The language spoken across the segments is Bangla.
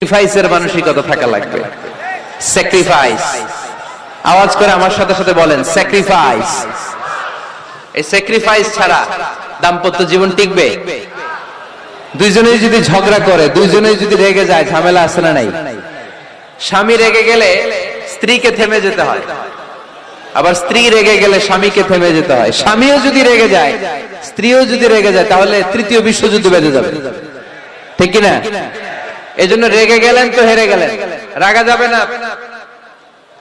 স্যাক্রিফাইসের মানসিকতা থাকা লাগবে। স্যাক্রিফাইস আওয়াজ করে আমার সাথে সাথে বলেন স্যাক্রিফাইস এই স্যাক্রিফাইস ছাড়া দাম্পত্য জীবন টিকবে? দুইজনেই যদি ঝগড়া করে দুইজনেই যদি রেগে যায় ঝামেলা আছে না নাই? স্বামী রেগে গেলে স্ত্রীকে থেমে যেতে হয়। আবার স্ত্রী রেগে গেলে স্বামীকে থেমে যেতে হয়। স্বামীও যদি রেগে যায় স্ত্রীও যদি রেগে যায় তাহলে তৃতীয় বিশ্বযুদ্ধ বেঁধে যাবে। ঠিক কিনা? এই জন্য রেগে গেলেন তো হেরে গেলেন। রাগা যাবে না।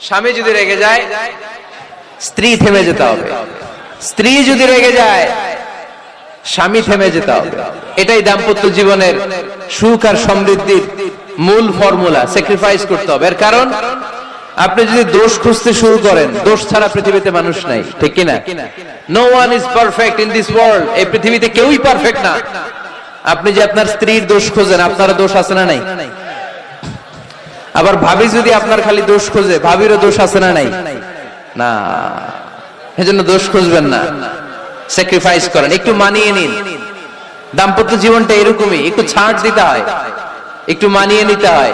স্বামী যদি রেগে যায়, স্ত্রী থেমে যেতে হবে। স্ত্রী যদি রেগে যায়, স্বামী থেমে যেতে হবে। এটাই দাম্পত্য জীবনের সুখ আর সমৃদ্ধির মূল ফর্মুলা স্যাক্রিফাইস করতে হবে। এর কারণ, আপনি যদি দোষ খুঁজতে শুরু করেন, দোষ ছাড়া পৃথিবীতে মানুষ নাই। ঠিক কিনা? No one is perfect in this world এই পৃথিবীতে কেউই পারফেক্ট না। আপনি যে আপনার স্ত্রীর দোষ খোঁজেন আপনার দোষ আছে না নাই? আবার ভাবি যদি আপনার খালি দোষ খোঁজে, ভাবিরও দোষ আছে না নাই? না। এজন্য দোষ খুঁজবেন না। স্যাক্রিফাইস করেন। একটু মানিয়ে নিন। দাম্পত্য জীবনটা এরকমই। একটু ছাড় দিতে হয়। একটু মানিয়ে নিতে হয়।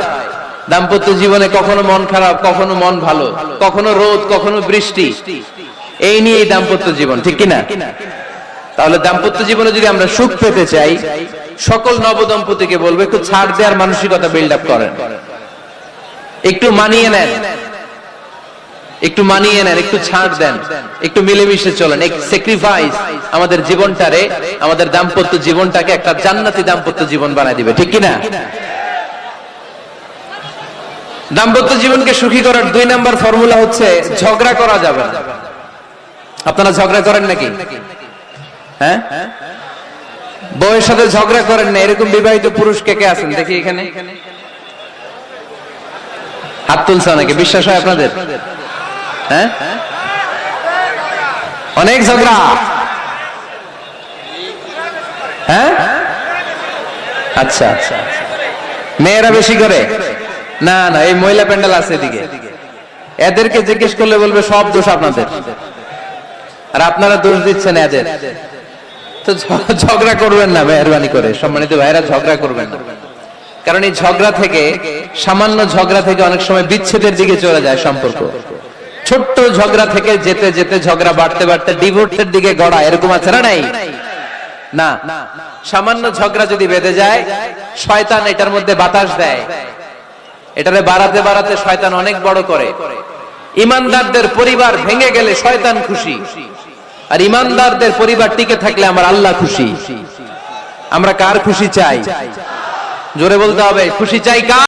দাম্পত্য জীবনে কখনো মন খারাপ, কখনো মন ভালো, কখনো রোদ, কখনো বৃষ্টি। এই নিয়ে দাম্পত্য জীবন, ঠিক কিনা? তাহলে দাম্পত্য জীবনে যদি আমরা সুখ পেতে চাই, সকল নবদম্পতিকে বলব, একটু ছাড় দেওয়ার মানসিকতা বিল্ড আপ করেন। একটু মানিয়ে নেন। একটু মানিয়ে নেন, একটু ছাড় দেন। একটু মিলেমিশে চলেন। এক স্যাক্রিফাইস আমাদের জীবনটারে, আমাদের দাম্পত্য জীবনটাকে একটা জান্নাতি দাম্পত্য জীবন বানায় দিবে, ঠিক কিনা? দাম্পত্য জীবনকে সুখী করার দুই নাম্বার ফর্মুলা হচ্ছে ঝগড়া করা যাবে না। আপনারা ঝগড়া করেন নাকি? হ্যাঁ? বউয়ের সাথে ঝগড়া করেন না, এরকম বিবাহিত পুরুষ কে কে আছেন? দেখি এখানে। হাত তুলছে অনেকে, বিশ্বাস হয় আপনাদের? হ্যাঁ? অনেক ঝগড়া। হ্যাঁ? আচ্ছা। মেয়েরা বেশি করে? না না, এই মহিলা প্যান্ডেল আছে এদিকে। এদেরকে জিজ্ঞেস করলে বলবে সব দোষ আপনাদের। আর আপনারা দোষ দিচ্ছেন এদের। তো ঝগড়া করবেন না, মেহরবানি করে। সম্মানিত ভাইরা ঝগড়া করবেন না। কারণ এই ঝগড়া থেকে, সামান্য ঝগড়া থেকে অনেক সময় বিচ্ছেদের দিকে চলে যায় সম্পর্ক। ছোট্ট ঝগড়া থেকে যেতে যেতে ঝগড়া বাড়তে বাড়তে ডিভোর্সের দিকে গড়া, এরকম আছে না নাই? না। সামান্য ঝগড়া যদি বেঁধে যায়, শয়তান এটার মধ্যে বাতাস দেয়। এটারে বাড়াতে বাড়াতে শয়তান অনেক বড় করে। ইমানদারদের পরিবার ভেঙে গেলে শয়তান খুশি। আর ইমানদারদের পরিবার টিকে থাকলে আমার আল্লাহ খুশি। আমরা কার খুশি চাই? জোরে বলতে হবে, খুশি চাই কার?